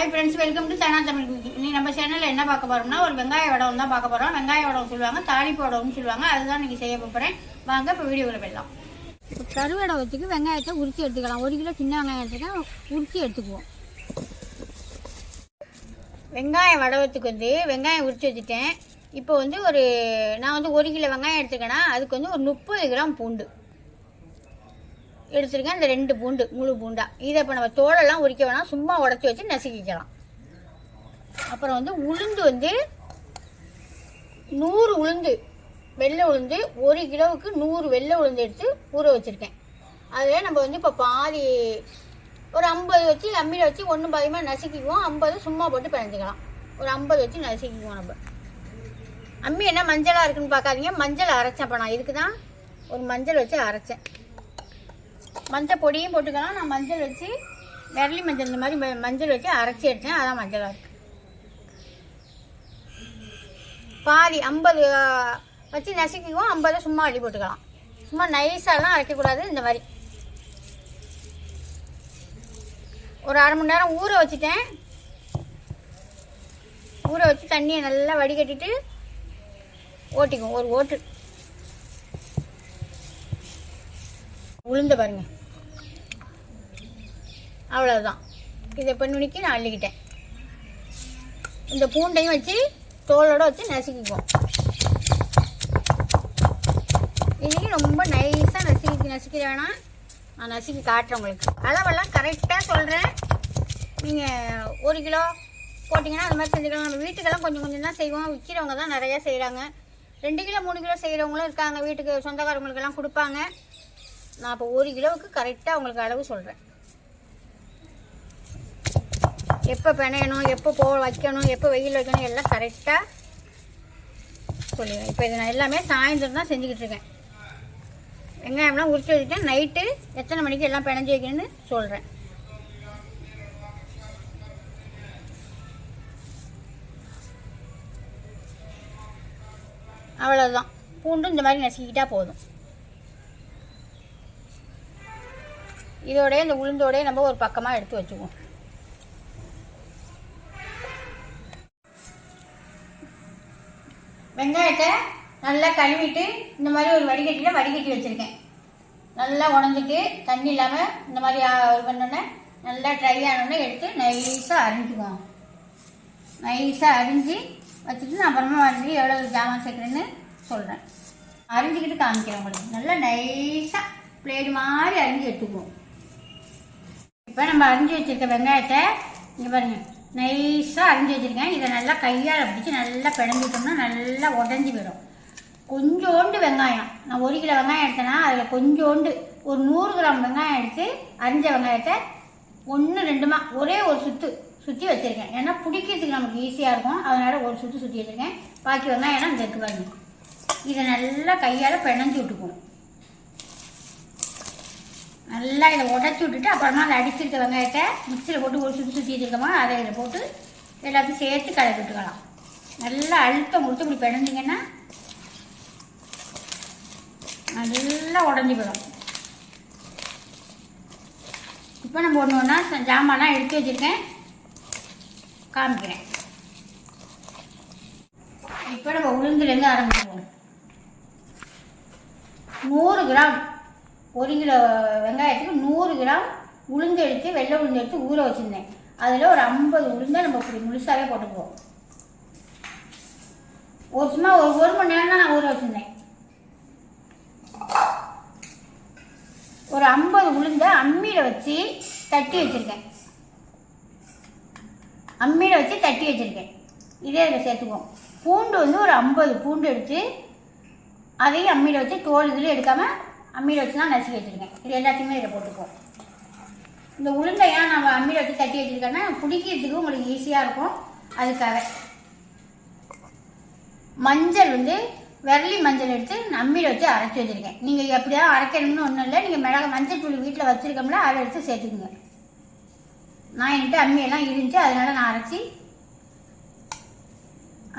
Hi friends welcome to Dhana Tamil cooking இன்னைக்கு நம்ம சேனலில் என்ன பார்க்க போகிறோம்னா ஒரு வெங்காய வடகம் தான் பார்க்க போகிறோம் வெங்காய வடகம் சொல்லுவாங்க தாளிப்பு வடகம்னு சொல்லுவாங்க. அதுதான் நீங்கள் செய்ய போகிறேன் வாங்க இப்போ வீடியோவில் போயிடலாம். இப்போ கருவடகத்துக்கு வெங்காயத்தை உரிச்சு எடுத்துக்கலாம். ஒரு கிலோ சின்ன வெங்காயம் எடுத்துக்கலாம் உரிச்சு எடுத்துக்குவோம். வெங்காய வடகத்துக்கு வந்து வெங்காயம் உரிச்சு வச்சுட்டேன். இப்போ வந்து ஒரு நான் வந்து ஒரு கிலோ வெங்காயம் எடுத்துக்கேன்னா அதுக்கு வந்து ஒரு முப்பது கிராம் பூண்டு. எடுத்துருக்கேன். இந்த ரெண்டு பூண்டு முழு பூண்டா. இதை இப்போ நம்ம தோலெல்லாம் உரிக்க வேணாம். சும்மா உடச்சி வச்சு நசுக்கிக்கலாம். அப்புறம் வந்து உளுந்து வந்து நூறு உளுந்து வெள்ளை உளுந்து ஒரு கிலோவுக்கு நூறு வெள்ளை உளுந்து எடுத்து ஊற வச்சுருக்கேன். அதில் நம்ம வந்து இப்போ பாதி ஒரு ஐம்பது வச்சு அம்மியில் வச்சு ஒன்று பாதிமாக நசுக்கிக்குவோம். ஐம்பது சும்மா போட்டு பிணைஞ்சிக்கலாம். ஒரு ஐம்பது வச்சு நசுக்கிக்குவோம் நம்ம. அம்மி என்ன மஞ்சளாக இருக்குன்னு பார்க்காதீங்க. மஞ்சள் அரைச்சேன் இப்போ நான். இதுக்கு தான் ஒரு மஞ்சள் வச்சு அரைச்சேன். மஞ்சள் பொடியும் போட்டுக்கலாம். நான் மஞ்சள் வச்சு விரலி மஞ்சள் இந்த மாதிரி ம- மஞ்சள் வச்சு அரைச்சி எடுத்தேன். அதான் மஞ்சளாக இருக்குது பாதி ஐம்பது வச்சு நசுக்கிக்குவோம். ஐம்பதை சும்மா அடி போட்டுக்கலாம். சும்மா நைஸாலாம் அரைக்கக்கூடாது இந்த மாதிரி. ஒரு அரை மணி நேரம் ஊற வச்சுட்டேன். ஊற வச்சு தண்ணியை நல்லா வடிகட்டிட்டு ஓட்டிக்குவோம். ஒரு ஓட்டு. உளுந்த பாருங்கள் அவ்வளோதான் இதை பண்ணுனிக்கு நான் அள்ளிக்கிட்டேன். இந்த பூண்டையும் வச்சு தோலோட வச்சு நசுக்கிக்குவோம். இன்னைக்கு ரொம்ப நைஸாக நசுக்கி நசுக்கிற வேணாம். நான் நசுக்கி காட்டுறேன் உங்களுக்கு. அளவெல்லாம் கரெக்டாக சொல்கிறேன் நீங்கள் ஒரு கிலோ போட்டிங்கன்னா அந்த மாதிரி செஞ்சுக்கலாம். நம்ம வீட்டுக்கெல்லாம் கொஞ்சம் கொஞ்சம் தான் செய்வோம். விற்கிறவங்க தான் நிறையா செய்கிறாங்க ரெண்டு கிலோ மூணு கிலோ செய்கிறவங்களும் இருக்காங்க. வீட்டுக்கு சொந்தக்காரங்களுக்கெல்லாம் கொடுப்பாங்க. நான் இப்போ ஒரு கிலோவுக்கு கரெக்டாக உங்களுக்கு அளவு சொல்கிறேன் எப்போ பிணையணும் எப்போ போ வைக்கணும் எப்போ வெயில் வைக்கணும் எல்லாம் கரெக்டாக சொல்லிடுவேன் இப்போ இது நான் எல்லாமே சாயந்தரம் தான் செஞ்சுக்கிட்டு இருக்கேன். வெங்காயம்லாம் உரிச்சு வச்சுட்டேன். நைட்டு எத்தனை மணிக்கு எல்லாம் பிணைஞ்சு வைக்கணும்னு சொல்கிறேன் அவ்வளோதான் பூண்டும் இந்த மாதிரி நசுக்கிட்டா போதும். இதோடய இந்த உளுந்தோடய நம்ம ஒரு பக்கமாக எடுத்து வச்சுக்குவோம். வெங்காயத்தை நல்லா கழுவிட்டு இந்த மாதிரி ஒரு வடிகட்டியில் வடிகட்டி வச்சுருக்கேன். நல்லா உணர்ந்துட்டு தண்ணி இல்லாமல் இந்த மாதிரி இது பண்ணோன்னே நல்லா ட்ரை ஆனோடனே எடுத்து நைஸாக அரிஞ்சுக்குவோம் நைஸாக அரிஞ்சு வச்சுட்டு நான் அப்புறமா வந்து எவ்வளோ ஜாமான் சேர்க்குறேன்னு சொல்கிறேன் அரிஞ்சிக்கிட்டு காமிக்கிறேன் உங்களுக்கு. நல்லா நைஸாக பிளேடு மாதிரி அரிஞ்சு எடுத்துக்குவோம். இப்போ நம்ம அரிஞ்சு வச்சிருக்க வெங்காயத்தை இங்கே பாருங்கள் நைஸாக அரிஞ்சு வச்சுருக்கேன். இதை நல்லா கையால் பிடிச்சி நல்லா பிணைஞ்சிட்டோம்னா நல்லா உடஞ்சி போயிடும். கொஞ்சோண்டு வெங்காயம். நான் ஒரு கிலோ வெங்காயம் எடுத்தேன்னா அதில் கொஞ்சோண்டு ஒரு நூறு கிராம் வெங்காயம் எடுத்து அரிஞ்ச வெங்காயத்தை ஒன்று ரெண்டுமா ஒரே ஒரு சுற்று சுற்றி வச்சுருக்கேன். ஏன்னா பிடிக்கிறதுக்கு நமக்கு ஈஸியாக இருக்கும். அதனால் ஒரு சுற்று சுற்றி வச்சுருக்கேன். பாக்கி வெங்காயம் இந்த இருக்கு வாங்கி இதை நல்லா கையால் பிணைஞ்சி விட்டுக்குவோம். நல்லா இதை உடச்சி விட்டுட்டு அப்புறமா அதை அடிச்சிருக்க வெங்காயத்தை மிக்சியில் போட்டு ஒரு சுற்றி சுற்றி வச்சுருக்கோமா அதை இதில் போட்டு எல்லாத்தையும் சேர்த்து கலக்கி விட்டுக்கலாம். நல்லா அழுத்தம் கொடுத்து இப்படி பிணைஞ்சிங்கன்னா நல்லா உடஞ்சி போயிடும். இப்போ நம்ம ஒன்று ஒன்றா ஜாமான்லாம் எடுத்து வச்சுருக்கேன். காமிக்கிறேன். இப்போ நம்ம உளுந்துலேருந்து ஆரம்பிச்சுவோம் நூறு கிராம். ஒரு கிலோ வெங்காயத்துக்கு நூறு கிராம் உளுந்து எடுத்து வெள்ளை உளுந்து எடுத்து ஊற வச்சுருந்தேன். அதில் ஒரு ஐம்பது உளுந்தை நம்ம இப்படி முழுசாகவே போட்டுக்குவோம். ஒரு சும்மா ஒரு ஒரு மணி நேரம் தான் நான் ஊற வச்சுருந்தேன். ஒரு ஐம்பது உளுந்த அம்மியில் வச்சு தட்டி வச்சுருக்கேன். அம்மியில் வச்சு தட்டி வச்சுருக்கேன். இதே இதில் சேர்த்துக்குவோம். பூண்டு வந்து ஒரு ஐம்பது பூண்டு எடுத்து அதையும் அம்மியில் வச்சு தோல் இதில் எடுக்காமல் அம்மியில் வச்சு தான் நசுக்கி வச்சுருக்கேன். இது எல்லாத்தையுமே இதில் போட்டுப்போம் இந்த உளுந்தை ஏன் நம்ம அம்மியில் வச்சு தட்டி வச்சுருக்கேன்னா பிடிக்கிறதுக்கு உங்களுக்கு ஈஸியாக இருக்கும். அதுக்காக மஞ்சள் வந்து விரலி மஞ்சள் எடுத்து அம்மியில் வச்சு அரைச்சி வச்சுருக்கேன். நீங்கள் எப்படியாவது அரைக்கணும்னு ஒன்றும் இல்லை. நீங்கள் மிளகா மஞ்சள் தூள் வீட்டில் வச்சுருக்கோம்ல அதை எடுத்து சேர்த்துக்குங்க. நான் என்கிட்ட அம்மியெல்லாம் இருந்துச்சு அதனால நான் அரைச்சி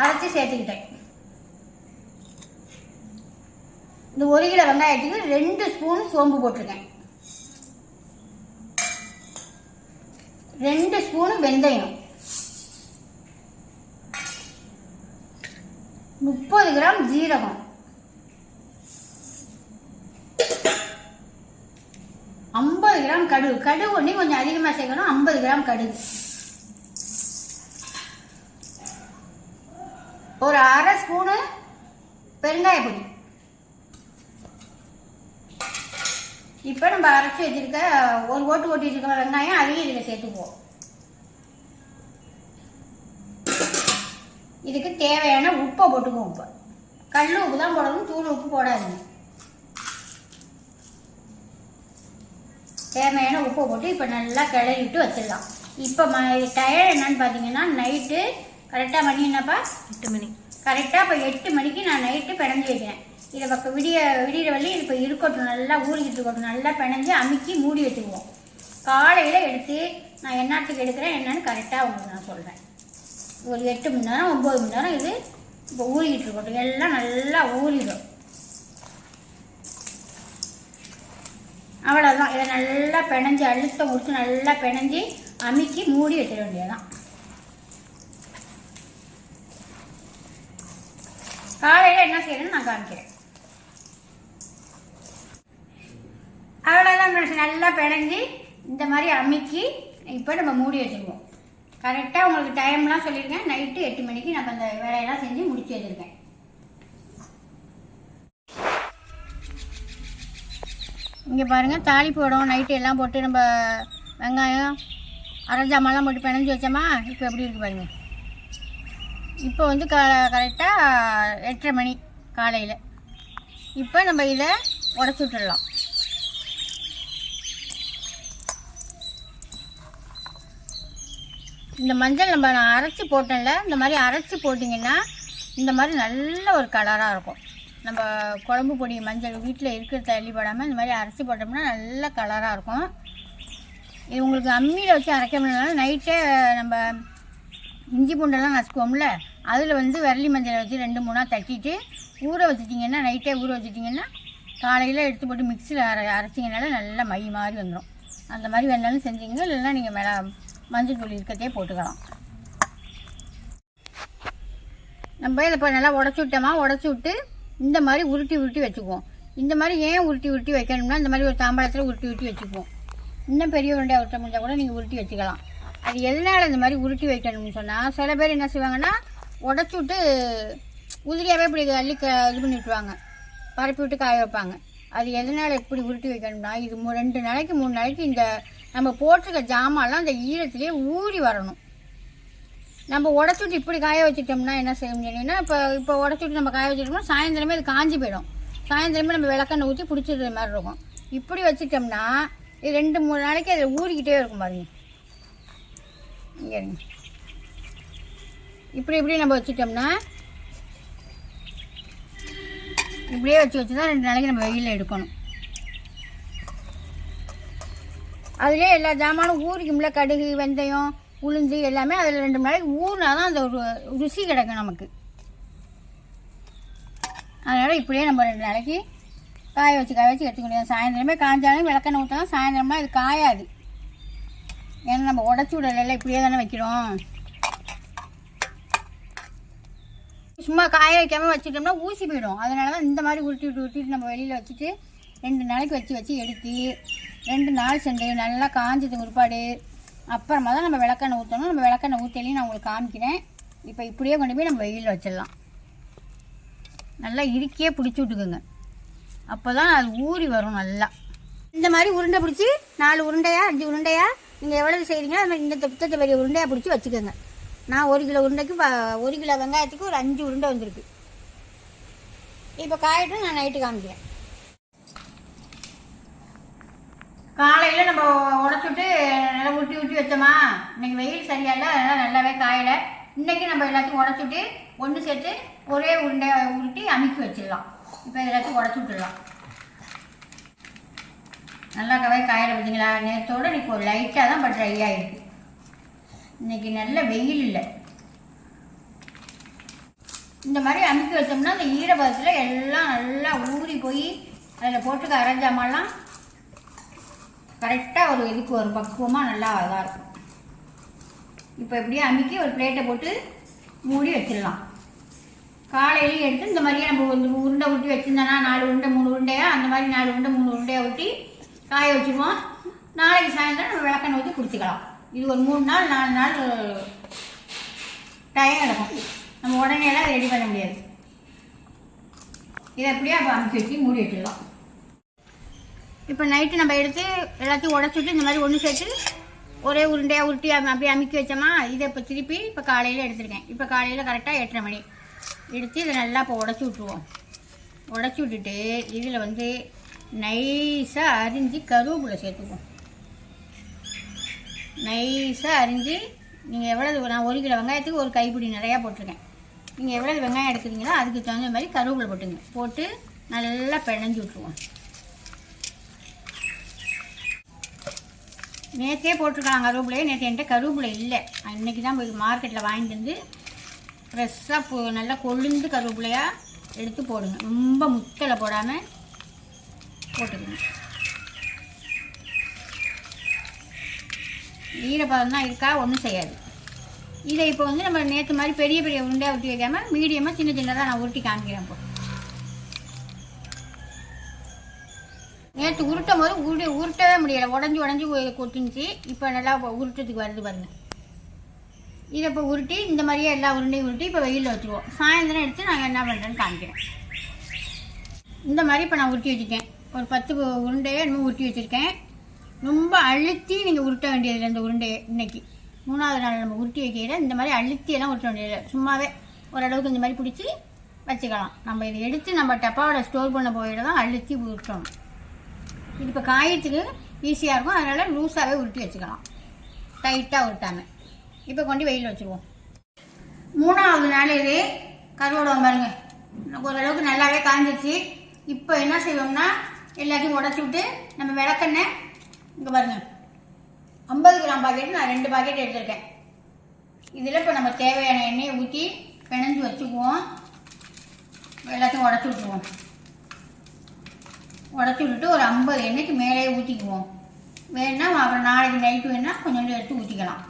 அரைச்சி சேர்த்துக்கிட்டேன். இந்த ஒரு கிலோ வெங்காயத்துக்கு ரெண்டு ஸ்பூன் சோம்பு போட்டிருக்கேன். ரெண்டு ஸ்பூனும் வெந்தயம். முப்பது கிராம் ஜீரகம். ஐம்பது கிராம் கடுகு. கடுகு ஒன்று கொஞ்சம் அதிகமாக சேர்க்கணும். ஐம்பது கிராம் கடுகு. ஒரு அரை ஸ்பூனு பெருங்காய பொடி இப்போ நம்ம அரைச்சி வச்சிருக்க ஒரு ஓட்டு ஓட்டி வச்சிருக்க வெங்காயம் அதையும் இதில் சேர்த்துக்குவோம். இதுக்கு தேவையான உப்பை போட்டுக்குவோம் உப்பு கல் உப்பு தான் போடணும் தூள் உப்பு போடாதீங்க. தேவையான உப்பை போட்டு இப்போ நல்லா கிளறிட்டு வச்சிடலாம். இப்போ ம டயர் என்னன்னு பார்த்தீங்கன்னா நைட்டு கரெக்டாக மணி என்னப்பா? எட்டு மணி. கரெக்டாக இப்போ எட்டு மணிக்கு நான் நைட்டு பிணைஞ்சு வைக்கிறேன். இதை பக்கம் விடிய விடிகிற வழி இது இப்போ இருக்கட்டும். நல்லா ஊறிக்கிட்டு இருக்கட்டும். நல்லா பிணைஞ்சு அமுக்கி மூடி வச்சுக்குவோம் காலையில் எடுத்து நான் என்னத்துக்கு எடுக்கிறேன் என்னன்னு கரெக்டாக உங்களுக்கு நான் சொல்கிறேன் ஒரு எட்டு மணி நேரம் ஒம்பது மணி நேரம் இது இப்போ ஊறிக்கிட்டு இருக்கட்டும். எல்லாம் நல்லா ஊறிடும். அவ்வளோதான் இதை நல்லா பிணைஞ்சு அழுத்தம் கொடுத்து நல்லா பிணைஞ்சு அமுக்கி மூடி வச்சிட வேண்டியதான் காலையில் என்ன செய்யணும்னு நான் காமிக்கிறேன். அவ்வளோதான் ஃப்ரெண்ட்ஸ் நல்லா பிணைஞ்சி இந்த மாதிரி அமுக்கி இப்போ நம்ம மூடி வச்சுருவோம். கரெக்டாக உங்களுக்கு டைம்லாம் சொல்லியிருக்கேன் நைட்டு எட்டு மணிக்கு நம்ம அந்த வேலையெல்லாம் செஞ்சு முடிச்சு வச்சுருக்கேன். இங்கே பாருங்கள் தாலி போடும் நைட்டு எல்லாம் போட்டு நம்ம வெங்காயம் அரைஞ்சாமெல்லாம் போட்டு பிணைஞ்சி வச்சோமா? இப்போ எப்படி இருக்கு பாருங்க. இப்போ வந்து க கரெக்டாக எட்டரை மணி காலையில். இப்போ நம்ம இதை உடச்சி விட்டுடலாம். இந்த மஞ்சள் நம்ம நான் அரைச்சி போட்டேன்ல இந்த மாதிரி அரைச்சி போட்டிங்கன்னா இந்த மாதிரி நல்ல ஒரு கலராக இருக்கும். நம்ம குழம்பு பொடி மஞ்சள் வீட்டில் இருக்கிற தள்ளி போடாமல் இந்த மாதிரி அரைச்சி போட்டோம்னா நல்ல கலராக இருக்கும். இது உங்களுக்கு அம்மியில் வச்சு அரைக்க முடியலனாலும் நைட்டே நம்ம இஞ்சி பூண்டெல்லாம் நசுக்குவோம்ல அதில் வந்து விரலி மஞ்சளை வச்சு ரெண்டு மூணாக தட்டிட்டு ஊற வச்சுட்டிங்கன்னா நைட்டே ஊற வச்சுட்டிங்கன்னா காலையில் எடுத்து போட்டு மிக்சியில் அரை அரைச்சிங்கனால நல்லா மை மாதிரி வந்துடும் அந்த மாதிரி வேணாலும் செஞ்சீங்க இல்லைன்னா நீங்கள் மேலே மஞ்சள் தூள் இருக்கத்தையே போட்டுக்கலாம். நம்ம இதை இப்போ நல்லா உடச்சி விட்டோமா? உடச்சி விட்டு இந்த மாதிரி உருட்டி உருட்டி வச்சுக்குவோம். இந்த மாதிரி ஏன் உருட்டி உருட்டி வைக்கணும்னா இந்த மாதிரி ஒரு தாம்பாளத்தில் உருட்டி உருட்டி வச்சுக்குவோம். இன்னும் பெரிய உருண்டையாக உருட்ட முடிஞ்சால் கூட நீங்கள் உருட்டி வச்சுக்கலாம். அது எதனால் இந்த மாதிரி உருட்டி வைக்கணும்னு சொன்னால் சில பேர் என்ன செய்வாங்கன்னா உடச்சி விட்டு உதிரியாகவே இப்படி அள்ளி க இது பண்ணி விட்டுருவாங்க. பரப்பி விட்டு காய வைப்பாங்க. அது எதனால் எப்படி உருட்டி வைக்கணும்னா இது மூ- ரெண்டு நாளைக்கு மூணு நாளைக்கு இந்த நம்ம போட்டிருக்க ஜாமான்லாம் அந்த ஈரத்துலேயே ஊறி வரணும். நம்ம உடச்சுட்டு இப்படி காய வச்சுட்டோம்னா என்ன செய்ய முடியும்னா இப்போ இப்போ உடச்சுட்டு நம்ம காய வச்சுட்டோம்னா சாயந்தரமே அது காஞ்சி போயிடும். சாயந்தரமே நம்ம விளக்கெண்ணை ஊற்றி பிடிச்சிடுற மாதிரி இருக்கும். இப்படி வச்சுட்டோம்னா இது ரெண்டு மூணு நாளைக்கு அதில் ஊறிக்கிட்டே இருக்கும் பாருங்க. இங்கே இப்படி இப்படி நம்ம வச்சுட்டோம்னா இப்படியே வச்சு வச்சு தான் ரெண்டு நாளைக்கு நம்ம வெயிலில் எடுக்கணும். அதுலேயே எல்லா ஜாமானும் ஊறிக்கும்ல கடுகு வெந்தயம் உளுந்து எல்லாமே அதில் ரெண்டு மணி நாளைக்கு ஊறினா தான் அந்த ஒரு ருசி கிடைக்கும் நமக்கு. அதனால் இப்படியே நம்ம ரெண்டு நாளைக்கு காய வச்சு காய வச்சு எடுத்துக்க முடியாது சாயந்தரமே காஞ்சாலும் விளக்கெண்ணெய் ஊற்றலாம் சாயந்தரமா இது காயாது. ஏன்னா நம்ம உடச்சி விடல இப்படியே தானே வைக்கிறோம். சும்மா காய வைக்காமல் வச்சுட்டோம்னா ஊசி போயிடும். அதனால தான் இந்த மாதிரி உருட்டி விட்டு உருட்டிட்டு நம்ம வெளியில் வச்சுட்டு ரெண்டு நாளைக்கு வச்சு வச்சு எடுத்து ரெண்டு நாள் செண்டு நல்லா காஞ்சது பிற்பாடு அப்புறமா தான் நம்ம விளக்கெண்ணெய் ஊற்றணும் நம்ம விளக்கெண்ணெய் ஊற்றலையும் நான் உங்களுக்கு காமிக்கிறேன். இப்போ இப்படியே கொண்டு போய் நம்ம வெயிலில் வச்சிடலாம். நல்லா இறுக்கியே பிடிச்சி விட்டுக்குங்க. அப்போ தான் அது ஊறி வரும் நல்லா. இந்த மாதிரி உருண்டை பிடிச்சி நாலு உருண்டையா அஞ்சு உருண்டையா நீங்கள் எவ்வளவு செய்கிறீங்களோ அது மாதிரி இந்த புத்தத்தை பெரிய உருண்டையாக பிடிச்சி வச்சுக்கோங்க. நான் ஒரு கிலோ உருண்டைக்கு ஒரு கிலோ வெங்காயத்துக்கு ஒரு அஞ்சு உருண்டை வந்திருக்கு. இப்போ காயட்டும் நான் நைட்டு காமிக்கிறேன். காலையில் நம்ம உடச்சுட்டு நல்லா உருட்டி உருட்டி வச்சோமா? இன்றைக்கி வெயில் சரியா இல்லை அதனால் நல்லாவே காயலை. இன்னைக்கு நம்ம எல்லாத்தையும் உடச்சுட்டு ஒன்று சேர்த்து ஒரே உருண்டை உருட்டி அமுக்கி வச்சிடலாம். இப்போ எல்லாத்தையும் உடச்சி விட்டுடலாம். நல்லாக்கவே காயலை பார்த்தீங்களா நேரத்தோட இன்னைக்கு ஒரு லைட்டாக தான் பட் ட்ரை ஆகிருக்கு இன்னைக்கு நல்ல வெயில் இல்லை. இந்த மாதிரி அமுக்கி வச்சோம்னா அந்த ஈரபதத்தில் எல்லாம் நல்லா ஊறி போய் அதில் போட்டுக்க அரைஞ்சாமெல்லாம் கரெக்டாக ஒரு இதுக்கு ஒரு பக்குவமாக நல்லா இதாக இருக்கும். இப்போ இப்படியே அமுக்கி ஒரு பிளேட்டை போட்டு மூடி வச்சிடலாம். காலையிலையும் எடுத்து இந்த மாதிரியே நம்ம வந்து உருண்டை ஊட்டி வச்சுருந்தோன்னா நாலு உருண்டை மூணு உருண்டையா? அந்த மாதிரி நாலு உருண்டை மூணு உருண்டையாக ஊட்டி காய வச்சுருவோம். நாளைக்கு சாயந்தரம் நம்ம விளக்கெண்ணெய் ஊற்றி குடிச்சிக்கலாம். இது ஒரு மூணு நாள் நாலு நாள் டைம் எடுக்கும். நம்ம உடனே எல்லாம் ரெடி பண்ண முடியாது. இதை அப்படியே அப்போ அமுக்கி வச்சு மூடி வச்சிடலாம். இப்போ நைட்டு நம்ம எடுத்து எல்லாத்தையும் உடச்சிட்டு இந்த மாதிரி ஒன்று சேர்த்து ஒரே உருண்டையாக உருட்டி அப்படியே அமுக்கி வச்சோமா இதை இப்போ திருப்பி இப்போ காலையில் எடுத்துருக்கேன். இப்போ காலையில் கரெக்டாக எட்டரை மணி. எடுத்து இதை நல்லா இப்போ உடச்சி விட்ருவோம் உடச்சி விட்டுட்டு இதில் வந்து நைஸாக அரிஞ்சு கருவேப்பிலை சேர்த்துக்குவோம். நைஸாக அரிஞ்சு நீங்கள் எவ்வளவு நான் ஒரு கிலோ வெங்காயத்துக்கு ஒரு கைப்பிடி நிறையா போட்டிருக்கேன். நீங்கள் எவ்வளவு வெங்காயம் எடுக்கிறீங்களோ அதுக்கு தகுந்த மாதிரி கருவேப்பிலை போட்டுங்க. போட்டு நல்லா பிணைஞ்சு விட்ருவோம் நேற்றே போட்டிருக்காங்க கருவேப்பிலையே நேற்று என்கிட்ட கருவேப்பிலை இல்லை. அன்றைக்கி தான் போய் மார்க்கெட்டில் வாங்கிட்டு வந்து ஃப்ரெஷ்ஷாக போ நல்லா கொழுந்து கருவேப்பிலையாக எடுத்து போடுங்க. ரொம்ப முத்தலை போடாமல் போட்டுக்கோங்க. ஈரப்பதம் தான் இருக்கா? ஒன்றும் செய்யாது. இதை இப்போ வந்து நம்ம நேற்று மாதிரி பெரிய பெரிய உருண்டையாக ஊற்றி வைக்காமல் மீடியமாக சின்ன சின்னதாக நான் உருட்டி காமிக்கிறேன் இப்போ. நேற்று உருட்டும் போது உருடி உருட்டவே முடியலை. உடஞ்சி உடஞ்சி கொட்டிஞ்சி இப்போ நல்லா உருட்டத்துக்கு வருது பாருங்க. இதை இப்போ உருட்டி இந்த மாதிரியே எல்லா உருண்டையும் உருட்டி இப்போ வெயிலில் வச்சுருவோம். சாயந்தரம் எடுத்து நாங்கள் என்ன பண்ணுறேன்னு காமிக்கிறேன். இந்த மாதிரி இப்போ நான் உருட்டி வச்சுருக்கேன். ஒரு பத்து உருண்டையை இன்னும் உருட்டி வச்சுருக்கேன். ரொம்ப அழுத்தி நீங்கள் உருட்ட வேண்டியதில்லை இந்த உருண்டையை இன்றைக்கி மூணாவது நாள் நம்ம உருட்டி வைக்கையில் இந்த மாதிரி அழுத்தி எல்லாம் உருட்ட வேண்டியதில்லை. சும்மாவே ஓரளவுக்கு இந்த மாதிரி பிடிச்சி வச்சுக்கலாம். நம்ம இதை எடுத்து நம்ம டப்பாவோட ஸ்டோர் பண்ண போயிட தான் அழுத்தி உருட்டணும். இது இப்போ காயத்துக்கு ஈஸியாக இருக்கும். அதனால் லூஸாகவே உருட்டி வச்சுக்கலாம். டைட்டாக உருட்டாமல் இப்போ கொண்டு வெயில் வச்சுருவோம். மூணாவது நாள் இது. கருவடம் பாருங்க. ஓரளவுக்கு நல்லாவே காஞ்சிச்சு இப்போ என்ன செய்வோம்னா எல்லாத்தையும் உடச்சி விட்டு நம்ம விளக்கெண்ணெய் இங்கே பாருங்க. ஐம்பது கிராம் பாக்கெட் நான் ரெண்டு பாக்கெட் எடுத்திருக்கேன். இதில் இப்போ நம்ம தேவையான எண்ணெயை ஊற்றி பிணைஞ்சு வச்சுக்குவோம். எல்லாத்தையும் உடச்சி விட்டுருவோம். உடச்சி விட்டுட்டு ஒரு ஐம்பது எண்ணெய்க்கு மேலே ஊற்றிக்குவோம் வேணா அப்புறம் நாளைக்கு நைட்டு வேணால் கொஞ்சோண்டு எடுத்து ஊற்றிக்கலாம்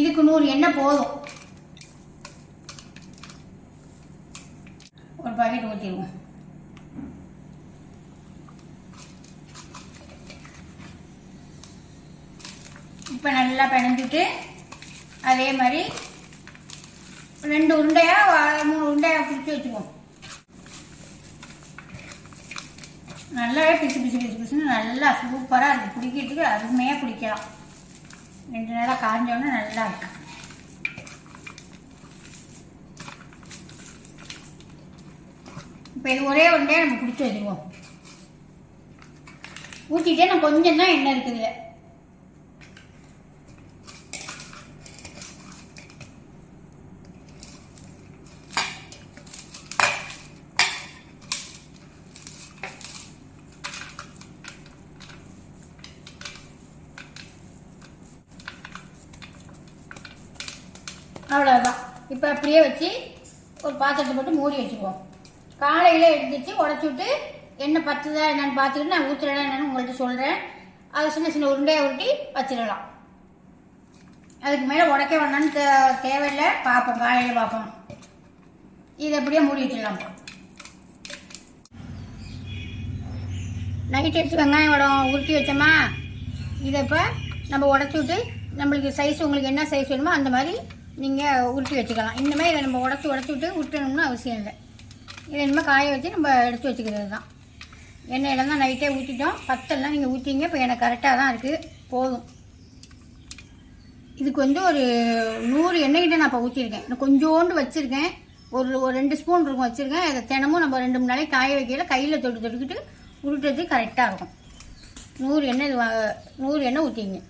இதுக்கு நூறு எண்ணெய் போதும். ஒரு பாக்கெட் ஊற்றிடுவோம் இப்போ நல்லா பிணைஞ்சிட்டு அதே மாதிரி ரெண்டு உருண்டையா மூணு உருண்டையாக பிடிச்சி வச்சுக்குவோம். நல்லாவே பிசு பிசு பிசு பிசுன்னு நல்லா சூப்பராக இருக்குது பிடிக்கிறதுக்கு அருமையாக பிடிக்கலாம் ரெண்டு நேரம் காஞ்சோடனே நல்லா இருக்கு. இப்போ இது ஒரே உருண்டையாக நம்ம பிடிச்சி வச்சுக்குவோம். ஊற்றிட்டே நான் கொஞ்சம் தான் எண்ணெய் இருக்குது அவ்வளோதான் இப்போ அப்படியே வச்சு ஒரு போட்டு மூடி வச்சுக்குவோம். காலையில் எடுத்துச்சு உடச்சி விட்டு எண்ணெய் பத்துதா என்னென்னு பார்த்துக்கிட்டு நான் ஊற்றுறேன் என்னன்னு உங்கள்கிட்ட சொல்கிறேன் அது சின்ன சின்ன உருண்டையை உருட்டி வச்சிடலாம். அதுக்கு மேலே உடைக்க வேணான்னு தே தேவையில்லை. பார்ப்போம் காலையில் பார்ப்போம். இதை அப்படியே மூடி வச்சிடலாம். நைட் எடுத்து வெங்காயம் வடம் உருட்டி வச்சோமா? இதை இப்போ நம்ம உடச்சி விட்டு நம்மளுக்கு சைஸ் உங்களுக்கு என்ன சைஸ் வேணுமோ அந்த மாதிரி நீங்கள் உருட்டி வச்சுக்கலாம். இந்த இதை நம்ம உடச்சி உடச்சி விட்டு உருட்டணும்னு அவசியம் இல்லை. இதை இனிமேல் காய வச்சு நம்ம எடுத்து வச்சுக்கிறது தான் எண்ணெயில் தான் நைட்டே ஊற்றிட்டோம் பத்தெல்லாம் நீங்கள் ஊற்றிங்க இப்போ எனக்கு கரெக்டாக தான் இருக்குது போதும். இதுக்கு வந்து ஒரு நூறு எண்ணெய் நான் இப்போ ஊற்றிருக்கேன் இன்னும் கொஞ்சோண்டு வச்சுருக்கேன். ஒரு ஒரு ரெண்டு ஸ்பூன் இருக்கும் வச்சுருக்கேன். அதை தினமும் நம்ம ரெண்டு மூணு நாளைக்கு காய வைக்கல. கையில் தொட்டு தொட்டுக்கிட்டு உருட்டுறது கரெக்டாக இருக்கும். நூறு எண்ணெய் இது வா- நூறு எண்ணெய் ஊற்றிங்க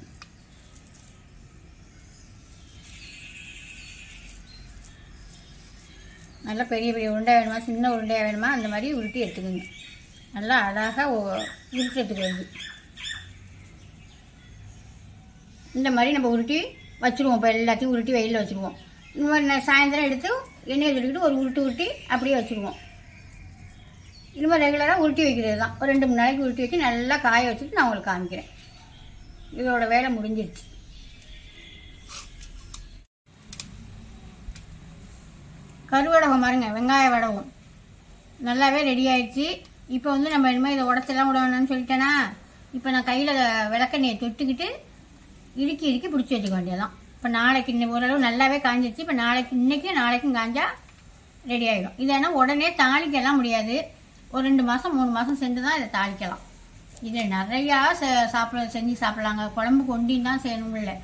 நல்லா பெரிய பெரிய உருண்டை வேணுமா சின்ன உருண்டையாக வேணுமா அந்த மாதிரி உருட்டி எடுத்துக்கோங்க. நல்லா அழகாக உருட்டி எடுத்துக்கிறது. இந்த மாதிரி நம்ம உருட்டி வச்சுருவோம். இப்போ எல்லாத்தையும் உருட்டி வெயிலில் வச்சுருவோம். இந்த மாதிரி சாயந்தரம் எடுத்து எண்ணெயை சொல்லிக்கிட்டு ஒரு உருட்டு உருட்டி அப்படியே வச்சுருவோம். இந்த மாதிரி ரெகுலராக உருட்டி வைக்கிறது தான். ஒரு ரெண்டு மூணு நாளைக்கு உருட்டி வச்சு நல்லா காய வச்சுட்டு நான் உங்களுக்கு காமிக்கிறேன். இதோட வேலை முடிஞ்சிருச்சு. கருவடகம் பாருங்க வெங்காய வடகம். நல்லாவே ரெடி ஆயிடுச்சு. இப்போ வந்து நம்ம இனிமேல் இதை உடச்செல்லாம் விட வேணாம்னு சொல்லிட்டேனா? இப்போ நான் கையில் விளக்கெண்ணெயை தொட்டுக்கிட்டு இறுக்கி இறுக்கி பிடிச்சி வச்சுக்க வேண்டியதான் இப்போ நாளைக்கு இன்னும் ஓரளவு நல்லாவே காஞ்சிருச்சு. இப்போ நாளைக்கு இன்றைக்கும் நாளைக்கும் காஞ்சா ரெடி ஆகிடும் இல்லைன்னா உடனே தாளிக்கலாம் முடியாது. ஒரு ரெண்டு மாதம் மூணு மாதம் சென்று தான் இதை தாளிக்கலாம். இதை நிறையா ச- சாப்பிட செஞ்சு சாப்பிட்லாங்க. குழம்பு கொண்டின்னு தான் செய்யணும் இல்லை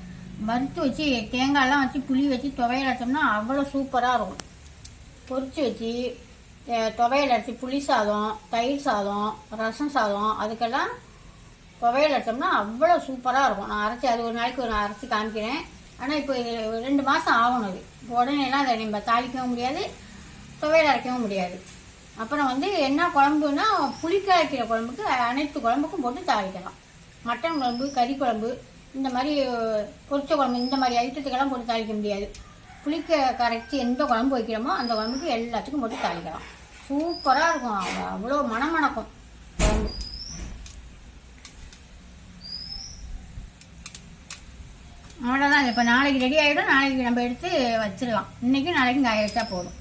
வறுத்து வச்சு தேங்காயெல்லாம் வச்சு புளி வச்சு துவையல் வச்சோம்னா அவ்வளோ சூப்பராக இருக்கும். பொறிச்சு வச்சு துவையல் அரைச்சி புளி சாதம் தயிர் சாதம் ரசம் சாதம் அதுக்கெல்லாம் துவையல் அரைச்சோம்னா அவ்வளோ சூப்பராக இருக்கும். நான் அரைச்சி அது ஒரு நாளைக்கு ஒரு அரைச்சி காமிக்கிறேன். ஆனால் இப்போ இது ரெண்டு மாதம் ஆகணும் அது. இப்போ உடனேலாம் அதை நம்ம தாளிக்கவும் முடியாது துவையல் அரைக்கவும் முடியாது. அப்புறம் வந்து என்ன குழம்புனா புளி காய்க்கிற குழம்புக்கு அனைத்து குழம்புக்கும் போட்டு தாளிக்கலாம். மட்டன் குழம்பு கறி குழம்பு இந்த மாதிரி பொரிச்ச குழம்பு இந்த மாதிரி ஐட்டத்துக்கெல்லாம் போட்டு தாளிக்க முடியாது. புளிக்க கரைச்சி எந்த குழம்பு வைக்கிறோமோ அந்த குழம்புக்கு எல்லாத்துக்கும் போட்டு தாளிக்கலாம். சூப்பராக இருக்கும். அவ்வளோ மணமணக்கும் குழம்பு அவ்வளோதான் இப்போ நாளைக்கு ரெடி ஆகிடும் நாளைக்கு நம்ம எடுத்து வச்சிடலாம். இன்றைக்கும் நாளைக்கும் காய வச்சா போதும்.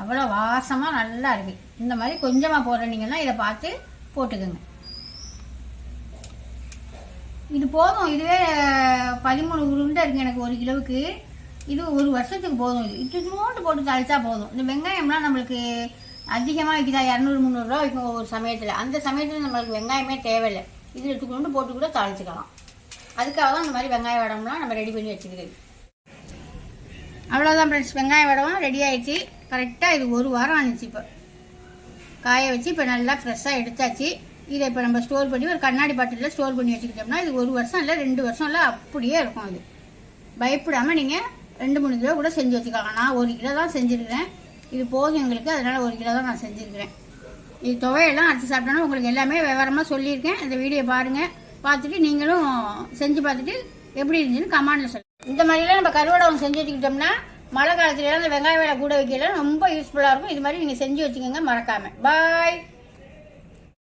அவ்வளோ வாசமாக நல்லா இருக்குது இந்த மாதிரி கொஞ்சமாக போடுறீங்கன்னா இதை பார்த்து போட்டுக்கோங்க. இது போதும். இதுவே பதிமூணு உருண்டை இருக்குது எனக்கு ஒரு கிலோவுக்கு. இது ஒரு வருஷத்துக்கு போதும் இது. இட்டுனோண்டு போட்டு தாளித்தா போதும். இந்த வெங்காயம்லாம் நம்மளுக்கு அதிகமாக விற்கிதா இரநூறு முந்நூறுரூவா விற்கும் ஒவ்வொரு சமயத்தில். அந்த சமயத்தில் நம்மளுக்கு வெங்காயமே தேவையில்லை. இதில் எடுத்துக்கொண்டு போட்டு கூட தாளிச்சுக்கலாம். அதுக்காக தான் இந்த மாதிரி வெங்காய வடம்லாம் நம்ம ரெடி பண்ணி வச்சுக்கிறது. அவ்வளோதான் ஃப்ரெண்ட்ஸ் வெங்காய வடம் ரெடி ஆகிடுச்சு கரெக்டாக இது ஒரு வாரம் ஆனிச்சு இப்போ. காய வச்சு இப்போ நல்லா ஃப்ரெஷ்ஷாக எடுத்தாச்சு. இதை இப்போ நம்ம ஸ்டோர் பண்ணி ஒரு கண்ணாடி பாட்டிலில் ஸ்டோர் பண்ணி வச்சுக்கிட்டோம்னா இது ஒரு வருஷம் இல்லை ரெண்டு வருஷம் இல்லை அப்படியே இருக்கும் அது. பயப்படாமல் நீங்கள் ரெண்டு மூணு கிலோ கூட செஞ்சு வச்சுக்கலாம் நான் ஒரு கிலோ தான் செஞ்சுருக்கிறேன். இது போதும் எங்களுக்கு. அதனால் ஒரு கிலோ தான் நான் செஞ்சுருக்கிறேன். இது துவையெல்லாம் அரைச்சி சாப்பிட்டோன்னா உங்களுக்கு எல்லாமே விவரமாக சொல்லியிருக்கேன். இந்த வீடியோ பாருங்கள் பார்த்துட்டு நீங்களும் செஞ்சு பார்த்துட்டு எப்படி இருந்துச்சுன்னு கமாண்டில் சொல்லுங்கள் இந்த மாதிரிலாம் நம்ம கருவடகம் செஞ்சு வச்சுக்கிட்டோம்னா மழை காலத்துலலாம் அந்த வெங்காய வேலை கூட வைக்கலாம் ரொம்ப யூஸ்ஃபுல்லாக இருக்கும். இது மாதிரி நீங்கள் செஞ்சு வச்சுக்கோங்க மறக்காமல் பாய்